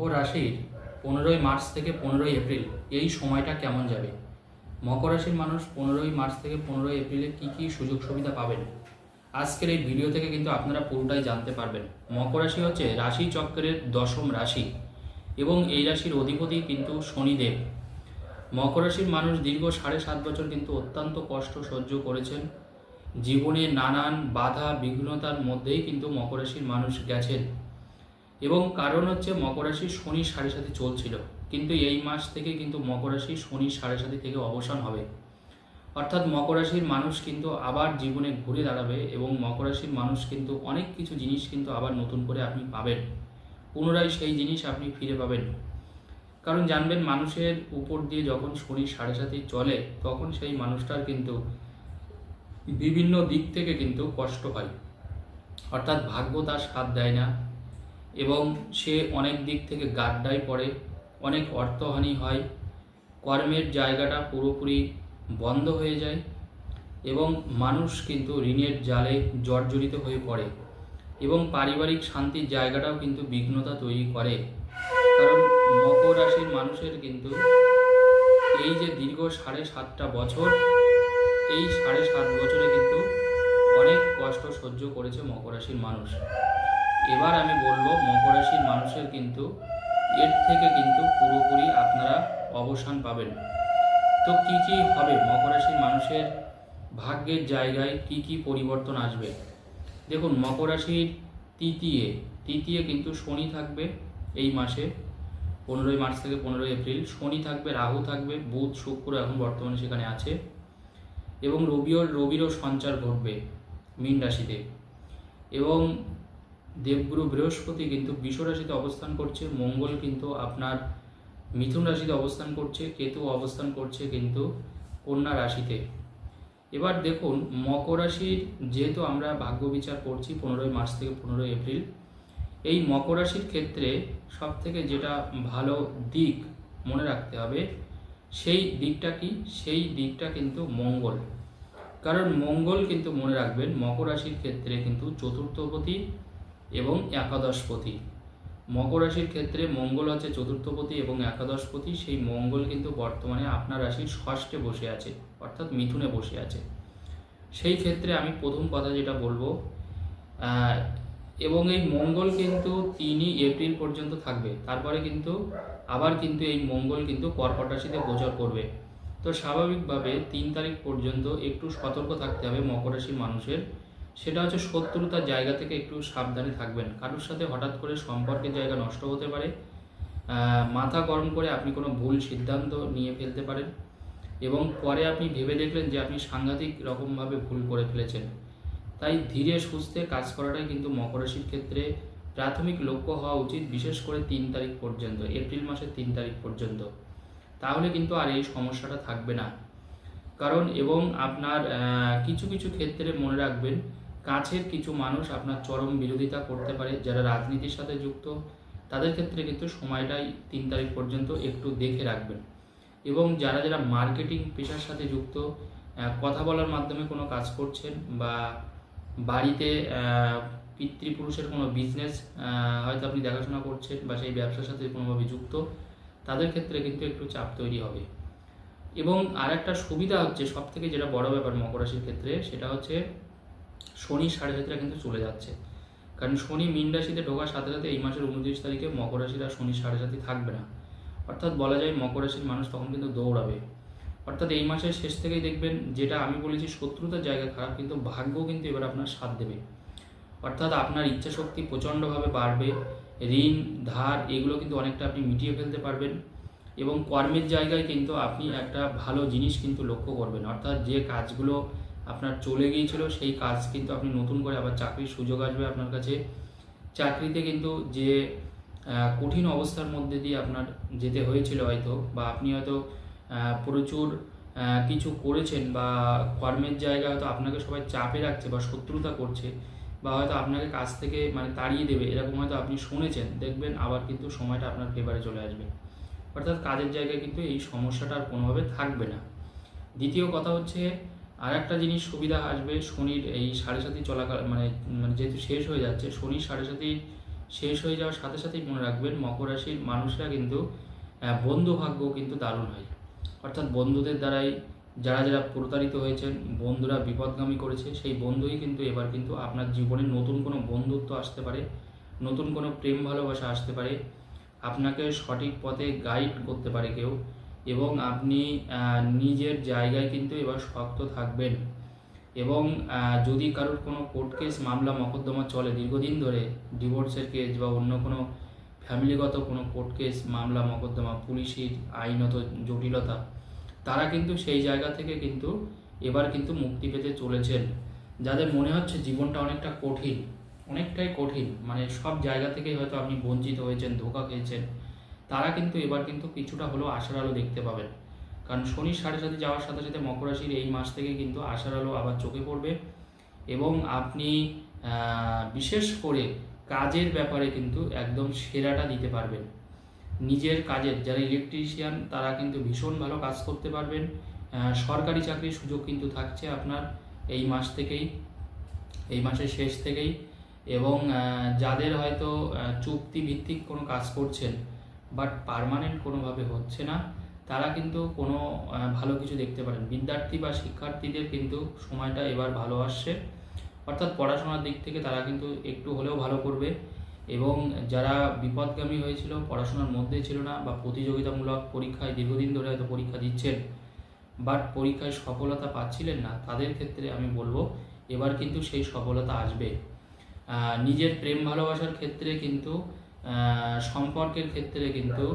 মকর রাশির পনেরোই মার্চ থেকে পনেরোই এপ্রিল, এই সময়টা কেমন যাবে? মকর রাশির মানুষ পনেরোই মার্চ থেকে পনেরোই এপ্রিলে কি কি সুযোগ সুবিধা পাবেন? আজকের এই ভিডিও থেকে কিন্তু আপনারা পুরোটাই জানতে পারবেন। মকর রাশি হচ্ছে রাশি চক্রের দশম রাশি এবং এই রাশির অধিপতি কিন্তু শনিদেব। মকর রাশির মানুষ দীর্ঘ সাড়ে সাত বছর কিন্তু অত্যন্ত কষ্ট সহ্য করেছেন। জীবনে নানান বাধা বিঘ্নতার মধ্যেই কিন্তু মকর রাশির মানুষ গেছেন। এবং কারণ হচ্ছে মকর রাশি শনি সাড়ে সাথে চলছিল। কিন্তু এই মাস থেকে কিন্তু মকর রাশি শনি সাড়ে সাথে থেকে অবসান হবে। অর্থাৎ মকর রাশির মানুষ কিন্তু আবার জীবনে ঘুরে দাঁড়াবে এবং মকর রাশির মানুষ কিন্তু অনেক কিছু জিনিস কিন্তু আবার নতুন করে আপনি পাবেন। পুনরায় সেই জিনিস আপনি ফিরে পাবেন। কারণ জানবেন মানুষের উপর দিয়ে যখন শনি সাড়ে সাথে চলে, তখন সেই মানুষটার কিন্তু বিভিন্ন দিক থেকে কিন্তু কষ্ট হয়। অর্থাৎ ভাগ্য তার সাথ দেয় না। এবং সে অনেক দিক থেকে গাড্ডায় পড়ে, অনেক অর্থহানি হয়। কর্মের জায়গাটা পুরোপুরি বন্ধ হয়ে যায় এবং মানুষ কিন্তু ঋণের জালে জর্জরিত হয়ে পড়ে এবং পারিবারিক শান্তির জায়গাটাও কিন্তু বিঘ্নতা তৈরি করে। কারণ মকর রাশির মানুষের কিন্তু এই যে দীর্ঘ সাড়ে সাতটা বছর, এই সাড়ে সাত বছরে কিন্তু অনেক কষ্ট সহ্য করেছে মকর রাশির মানুষ। এবার আমি বলব মকর রাশির মানুষের কিন্তু, এর থেকে কিন্তু পুরোপুরি আপনারা অবসান পাবেন। তো কি কি হবে মকর রাশির মানুষের ভাগ্যের জায়গায়? কি কি পরিবর্তন আসবে? দেখুন মকর রাশির তৃতীয় তৃতীয় কিন্তু শনি থাকবে এই মাসে, পনেরোই মার্চ থেকে পনেরোই এপ্রিল। শনি থাকবে, রাহু থাকবে, বুধ, শুক্র এখন বর্তমানে সেখানে আছে। এবং রবিও, রবিরও সঞ্চার ঘটবে মীন রাশিতে। এবং দেবগুরু বৃহস্পতি কিন্তু বিষ রাশিতে অবস্থান করছে, মঙ্গল কিন্তু আপনার মিথুন রাশিতে অবস্থান করছে, কেতু অবস্থান করছে কিন্তু কন্যা রাশিতে। এবার দেখুন, মকর রাশির যেহেতু আমরা ভাগ্য বিচার করছি পনেরোই মার্চ থেকে পনেরোই এপ্রিল, এই মকর রাশির ক্ষেত্রে সব থেকে যেটা ভালো দিক মনে রাখতে হবে, সেই দিকটা কি? সেই দিকটা কিন্তু মঙ্গল। কারণ মঙ্গল কিন্তু মনে রাখবেন, মকর রাশির ক্ষেত্রে কিন্তু চতুর্থপতি এবং একাদশপতি। মকর রাশির ক্ষেত্রে মঙ্গল আছে চতুর্থপতি এবং একাদশপতি। সেই মঙ্গল কিন্তু বর্তমানে আপনার রাশির ষষ্ঠে বসে আছে, অর্থাৎ মিথুনে বসে আছে। সেই ক্ষেত্রে আমি প্রথম কথা যেটা বলব এবং এই মঙ্গল কিন্তু তিনই এপ্রিল পর্যন্ত থাকবে। তারপরে কিন্তু আবার কিন্তু এই মঙ্গল কিন্তু কর্কট রাশিতে গোচর করবে। তো স্বাভাবিকভাবে তিন তারিখ পর্যন্ত একটু সতর্ক থাকতে হবে মকর রাশির মানুষের। সেটা হচ্ছে শত্রুতার জায়গা থেকে একটু সাবধানে থাকবেন। কারোর সাথে হঠাৎ করে সম্পর্কের জায়গা নষ্ট হতে পারে মাথা গরম করে আপনি কোনো ভুল সিদ্ধান্ত নিয়ে ফেলতে পারেন এবং পরে আপনি ভেবে দেখলেন যে আপনি সাংঘাতিক রকমভাবে ভুল করে ফেলেছেন। তাই ধীরে সুস্থে কাজ করাটাই কিন্তু মকর রাশির ক্ষেত্রে প্রাথমিক লক্ষ্য হওয়া উচিত, বিশেষ করে তিন তারিখ পর্যন্ত, এপ্রিল মাসের তিন তারিখ পর্যন্ত। তাহলে কিন্তু আর এই সমস্যাটা থাকবে না। কারণ এবং আপনার কিছু কিছু ক্ষেত্রে মনে রাখবেন কাছের কিছু মানুষ আপনার চরম বিরোধিতা করতে পারে, যারা রাজনীতির সাথে যুক্ত, তাদের ক্ষেত্রে কিন্তু সময়টাই তিন তারিখ পর্যন্ত একটু দেখে রাখবেন। এবং যারা যারা মার্কেটিং পেশার সাথে যুক্ত কথা বলার মাধ্যমে কোনো কাজ করছেন বা বাড়িতে পিতৃপুরুষের কোনো বিজনেস হয়তো আপনি দেখাশোনা করছেন বা সেই ব্যবসার সাথে কোনোভাবে যুক্ত, তাদের ক্ষেত্রে কিন্তু একটু চাপ তৈরি হবে। এবং আর একটা সুবিধা হচ্ছে সব থেকে যেটা বড় ব্যাপার মকর রাশির ক্ষেত্রে, সেটা হচ্ছে শনি সাড়ে সাতটা কিন্তু চলে যাচ্ছে। কারণ শনি মীন রাশিতে ঢোকার সাথে সাথে এই মাসের উনত্রিশ তারিখে মকর রাশির আর শনি সাড়ে সাথে থাকবে না। অর্থাৎ বলা যায় মকর রাশির মানুষ তখন কিন্তু দৌড়াবে। অর্থাৎ এই মাসের শেষ থেকেই দেখবেন যেটা আমি বলেছি, শত্রুতার জায়গা খারাপ, কিন্তু ভাগ্য কিন্তু এবার আপনার সাথ দেবে। অর্থাৎ আপনার ইচ্ছা শক্তি প্রচণ্ডভাবে বাড়বে, ঋণ, ধার, এগুলো কিন্তু অনেকটা আপনি মিটিয়ে ফেলতে পারবেন এবং কর্মের জায়গায় কিন্তু আপনি একটা ভালো জিনিস কিন্তু লক্ষ্য করবেন। অর্থাৎ যে কাজগুলো আপনার চলে গিয়েছিল, সেই কাজ কিন্তু আপনি নতুন করে আবার চাকরির সুযোগ আসবে আপনার কাছে। চাকরিতে কিন্তু যে কঠিন অবস্থার মধ্যে দিয়ে আপনার যেতে হয়েছিল হয়তো, বা আপনি হয়তো প্রচুর কিছু করেছেন বা কর্মের জায়গায় হয়তো আপনাকে সবাই চাপে রাখছে বা শত্রুতা করছে, বা হয়তো আপনাকে কাজ থেকে মানে তাড়িয়ে দেবে, এরকম হয়তো আপনি শুনেছেন। দেখবেন আবার কিন্তু সময়টা আপনার ফেভারে চলে আসবে। অর্থাৎ কাজের জায়গায় কিন্তু এই সমস্যাটা আর কোনোভাবে থাকবে না। দ্বিতীয় কথা হচ্ছে আর একটা জিনিস সুবিধা আসবে, শনির এই সাড়ে সাতি চলাকাল মানে মানে যেহেতু শেষ হয়ে যাচ্ছে, শনির সাড়ে সাতি শেষ হয়ে যাওয়ার সাথে সাথেই মনে রাখবেন, মকর রাশির মানুষরা কিন্তু বন্ধু ভাগ্য কিন্তু দারুণ হয়। অর্থাৎ বন্ধুদের দ্বারাই যারা যারা প্রতারিত হয়েছেন, বন্ধুরা বিপদগামী করেছে, সেই বন্ধুই কিন্তু এবার কিন্তু আপনার জীবনে নতুন কোনো বন্ধুত্ব আসতে পারে, নতুন কোনো প্রেম ভালোবাসা আসতে পারে, আপনাকে সঠিক পথে গাইড করতে পারে কেউ। এবং আপনি নিজের জায়গায় কিন্তু এবার শক্ত থাকবেন। এবং যদি কারোর কোনো কোর্ট কেস মামলা, মকদ্দমা চলে, দীর্ঘদিন ধরে ডিভোর্সের কেস বা অন্য কোনো ফ্যামিলিগত কোনো কোর্ট কেস মামলা, মকদ্দমা, পুলিশের আইনত জটিলতা, তারা কিন্তু সেই জায়গা থেকে কিন্তু এবার কিন্তু মুক্তি পেতে চলেছেন। যাদের মনে হচ্ছে জীবনটা অনেকটা কঠিন, অনেকটাই কঠিন মানে সব জায়গা থেকেই হয়তো আপনি বঞ্চিত হয়েছেন, ধোকা খেয়েছেন তারা কিন্তু এবার কিন্তু কিছুটা হলেও আশার আলো দেখতে পাবেন। কারণ শনি সাড়ে সাথে যাওয়ার সাথে সাথে মকর রাশির এই মাস থেকে কিন্তু আশার আলো আবার চোখে পড়বে এবং আপনি বিশেষ করে কাজের ব্যাপারে কিন্তু একদম সেরাটা দিতে পারবেন। নিজের কাজের, যারা ইলেকট্রিশিয়ান তারা কিন্তু ভীষণ ভালো কাজ করতে পারবেন। সরকারি চাকরির সুযোগ কিন্তু থাকছে আপনার এই মাস থেকেই, এই মাসের শেষ থেকেই এবং যাদের হয়তো চুক্তি ভিত্তিক কোনো কাজ করছেন বাট পার্মানেন্ট কোনোভাবে হচ্ছে না। তারা কিন্তু কোনো ভালো কিছু দেখতে পারেন। বিদ্যার্থী বা শিক্ষার্থীদের কিন্তু সময়টা এবার ভালো আসছে। অর্থাৎ পড়াশোনার দিক থেকে তারা কিন্তু একটু হলেও ভালো করবে। এবং যারা বিপদগামী হয়েছিল, পড়াশোনার মধ্যে ছিল না বা প্রতিযোগিতামূলক পরীক্ষায় দীর্ঘদিন ধরে হয়তো পরীক্ষা দিচ্ছেন, বাট পরীক্ষায় সফলতা পাচ্ছিলেন না, তাদের ক্ষেত্রে আমি বলব, এবার কিন্তু সেই সফলতা আসবে। নিজের প্রেম ভালোবাসার ক্ষেত্রে কিন্তু সম্পর্কের ক্ষেত্রে কিন্তু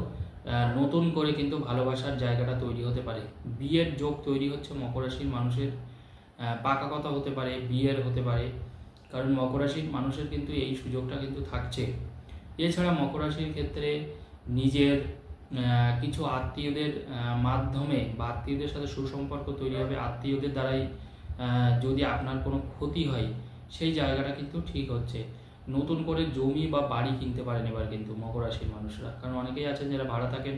নতুন করে কিন্তু ভালোবাসার জায়গাটা তৈরি হতে পারে। বিয়ের যোগ তৈরি হচ্ছে মকর রাশির মানুষের পাকা কথা হতে পারে, বিয়ের হতে পারে। কারণ মকর রাশির মানুষের কিন্তু এই সুযোগটা কিন্তু থাকছে। এছাড়া মকর রাশির ক্ষেত্রে নিজের কিছু আত্মীয়দের মাধ্যমে বা আত্মীয়দের সাথে সুসম্পর্ক তৈরি হবে আত্মীয়দের দ্বারাই যদি আপনার কোনো ক্ষতি হয়, সেই জায়গাটা কিন্তু ঠিক হচ্ছে। নতুন করে জমি বা বাড়ি কিনতে পারেন এবার কিন্তু মকর রাশির মানুষরা। কারণ অনেকেই আছেন যারা ভাড়া থাকেন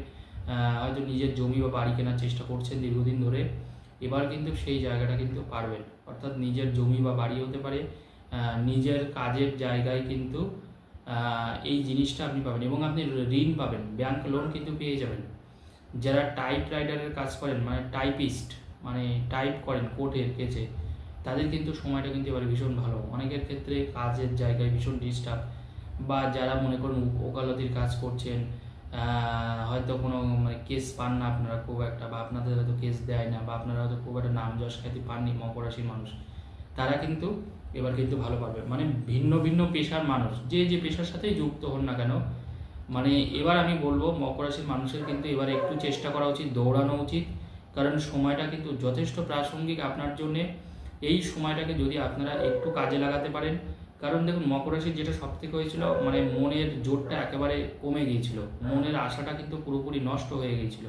হয়তো নিজের জমি বা বাড়ি কেনার চেষ্টা করছেন দীর্ঘদিন ধরে, এবার কিন্তু সেই জায়গাটা কিন্তু পারবেন। অর্থাৎ নিজের জমি বা বাড়ি হতে পারে নিজের কাজের জায়গায় কিন্তু এই জিনিসটা আপনি পাবেন এবং আপনি ঋণ পাবেন ব্যাংক লোন কিন্তু পেয়ে যাবেন। যারা টাইপ রাইটারের কাজ করেন মানে টাইপিস্ট মানে টাইপ করেন কোর্টের কেসে তাদের কিন্তু সময়টা কিন্তু এবারে ভীষণ ভালো। অনেকের ক্ষেত্রে কাজের জায়গায় ভীষণ ডিস্টার্ব বা যারা মনে করুন ওকালতির কাজ করছেন হয়তো কোনো মানে কেস পান না আপনারা খুব একটা বা আপনাদের হয়তো কেস দেয় না বা আপনারা হয়তো খুব একটা নাম যশ খ্যাতি পাননি মকর রাশির মানুষ, তারা কিন্তু এবার কিন্তু ভালো পারবে। মানে ভিন্ন ভিন্ন পেশার মানুষ, যে যে পেশার সাথেই যুক্ত হন না কেন মানে এবার আমি বলব মকর রাশির মানুষের কিন্তু এবার একটু চেষ্টা করা উচিত, দৌড়ানো উচিত, কারণ সময়টা কিন্তু যথেষ্ট প্রাসঙ্গিক আপনার জন্যে। এই সময়টাকে যদি আপনারা একটু কাজে লাগাতে পারেন, কারণ দেখুন মকর রাশির যেটা সব থেকে হয়েছিল মানে মনের জোরটা একেবারে কমে গিয়েছিল। মনের আশাটা কিন্তু পুরোপুরি নষ্ট হয়ে গিয়েছিল।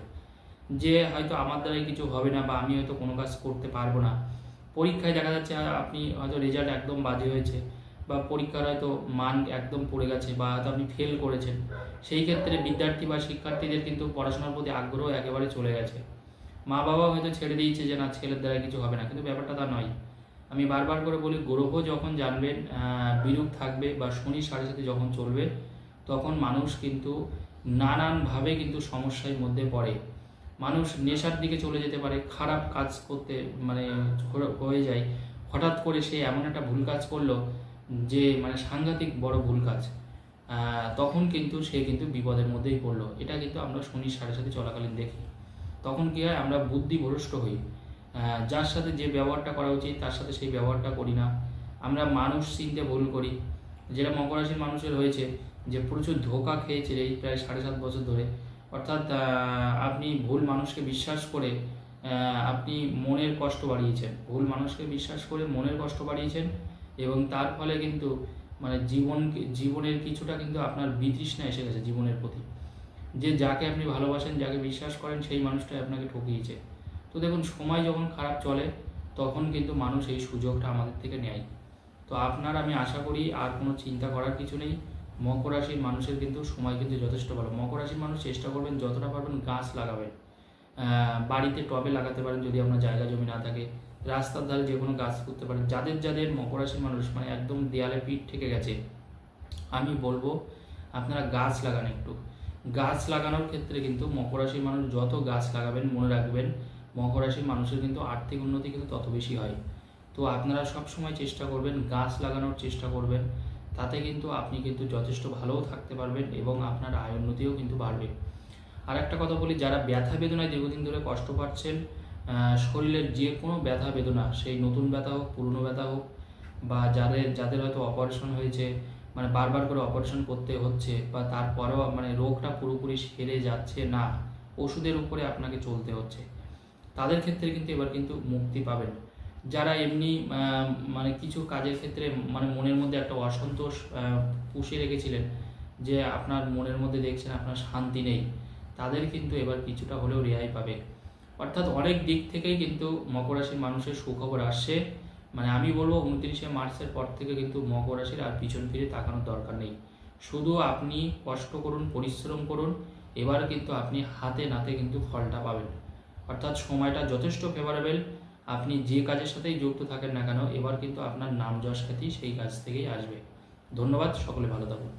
যে হয়তো আমার দ্বারাই কিছু হবে না বা আমি হয়তো কোনো কাজ করতে পারব না। পরীক্ষায় দেখা যাচ্ছে, আপনি হয়তো রেজাল্ট একদম বাজে হয়েছে বা পরীক্ষার হয়তো মান একদম পড়ে গেছে বা হয়তো আপনি ফেল করেছেন। সেই ক্ষেত্রে বিদ্যার্থী বা শিক্ষার্থীদের কিন্তু পড়াশোনার প্রতি আগ্রহ একেবারে চলে গেছে। মা বাবা হয়তো ছেড়ে দিয়েছে যে না, ছেলের দ্বারা কিছু হবে না, কিন্তু ব্যাপারটা তা নয়। আমি বারবার করে বলি, গ্রহ যখন জানবেন বিরূপ থাকবে বা শনি সাড়ে সাথে যখন চলবে, তখন মানুষ কিন্তু নানানভাবে কিন্তু সমস্যার মধ্যে পড়ে। মানুষ নেশার দিকে চলে যেতে পারে, খারাপ কাজ করতে মানে হয়ে যায়। হঠাৎ করে সে এমন একটা ভুল কাজ করল যে মানে সাংঘাতিক বড় ভুল কাজ। তখন কিন্তু সে কিন্তু বিপদের মধ্যেই পড়ল। এটা কিন্তু আমরা শনির সাড়ে সাথে চলাকালীন দেখি। তখন কি হয়, আমরা বুদ্ধি ভ্রষ্ট হই যার সাথে যে ব্যবহারটা করা উচিত, তার সাথে সেই ব্যবহারটা করি না। আমরা মানুষ চিনতে ভুল করি। যেটা মকর রাশির মানুষের হয়েছে যে, প্রচুর ধোকা খেয়েছে এই প্রায় সাড়ে সাত বছর ধরে। অর্থাৎ আপনি ভুল মানুষকে বিশ্বাস করে আপনি মনের কষ্ট বাড়িয়েছেন। ভুল মানুষকে বিশ্বাস করে মনের কষ্ট বাড়িয়েছেন এবং তার ফলে কিন্তু মানে জীবন জীবনের কিছুটা কিন্তু আপনার বিতৃষ্ণা এসে গেছে জীবনের প্রতি। যে যাকে আপনি ভালোবাসেন, যাকে বিশ্বাস করেন, সেই মানুষটাই আপনাকে ঠকিয়েছে। তো দেখুন, সময় যখন খারাপ চলে, তখন কিন্তু মানুষ এই সুযোগটা আমাদের থেকে নেয়। তো আপনার, আমি আশা করি আর কোনো চিন্তা করার কিছু নেই। মকর রাশির মানুষের কিন্তু সময় কিন্তু যথেষ্ট ভালো। মকর রাশির মানুষ চেষ্টা করবেন, যতটা পারবেন গাছ লাগাবেন। বাড়িতে টবে লাগাতে পারেন যদি আপনার জায়গা জমি না থাকে। রাস্তার ধারে যে কোনো গাছ করতে পারেন। যাদের যাদের মকর রাশির মানুষ মানে একদম দেয়ালে পিঠ থেকে গেছে, আমি বলব, আপনারা গাছ লাগান একটু। গাছ লাগানোর ক্ষেত্রে কিন্তু মকর রাশির মানুষ যত গাছ লাগাবেন, মনে রাখবেন মকর রাশির মানুষের কিন্তু আর্থিক উন্নতি কিন্তু তত বেশি হয়। তো আপনারা সব সময় চেষ্টা করবেন, গাছ লাগানোর চেষ্টা করবেন, তাতে কিন্তু আপনি কিন্তু যথেষ্ট ভালোও থাকতে পারবেন এবং আপনার আয় উন্নতিও কিন্তু বাড়বে। আর একটা কথা বলি, যারা ব্যথা বেদনায় দীর্ঘদিন ধরে কষ্ট পাচ্ছেন শরীরের যে কোনো ব্যথা বেদনা, সেই নতুন ব্যথা হোক, পুরনো ব্যথা হোক, বা যাদের যাদের হয়তো অপারেশন হয়েছে মানে বারবার করে অপারেশন করতে হচ্ছে বা তারপরেও মানে রোগটা পুরোপুরি সেরে যাচ্ছে না, ওষুধের উপরে আপনাকে চলতে হচ্ছে। তাদের ক্ষেত্রে কিন্তু এবার কিন্তু মুক্তি পাবেন। যারা এমনি মানে কিছু কাজের ক্ষেত্রে মানে মনের মধ্যে একটা অসন্তোষ পুষে রেখেছিলেন যে আপনার মনের মধ্যে দেখছেন আপনার শান্তি নেই, তাদের কিন্তু এবার কিছুটা হলেও রেহাই পাবে। অর্থাৎ অনেক দিক থেকেই কিন্তু মকর রাশির মানুষের সুখবর আসছে। মানে আমি বলব উনত্রিশে মার্চের পর থেকে কিন্তু মকর রাশির আর পিছন ফিরে তাকানোর দরকার নেই। শুধু আপনি কষ্ট করুন, পরিশ্রম করুন, এবার কিন্তু আপনি হাতে নাতে কিন্তু ফলটা পাবেন। অর্থাৎ সময়টা যথেষ্ট ফেভারেবল আপনি যে কাজের সাথেই যুক্ত থাকেন না কেন, এবার কিন্তু আপনার নাম যশ খ্যাতি সেই কাজ থেকেই আসবে। ধন্যবাদ, সকলে ভালো থাকুন।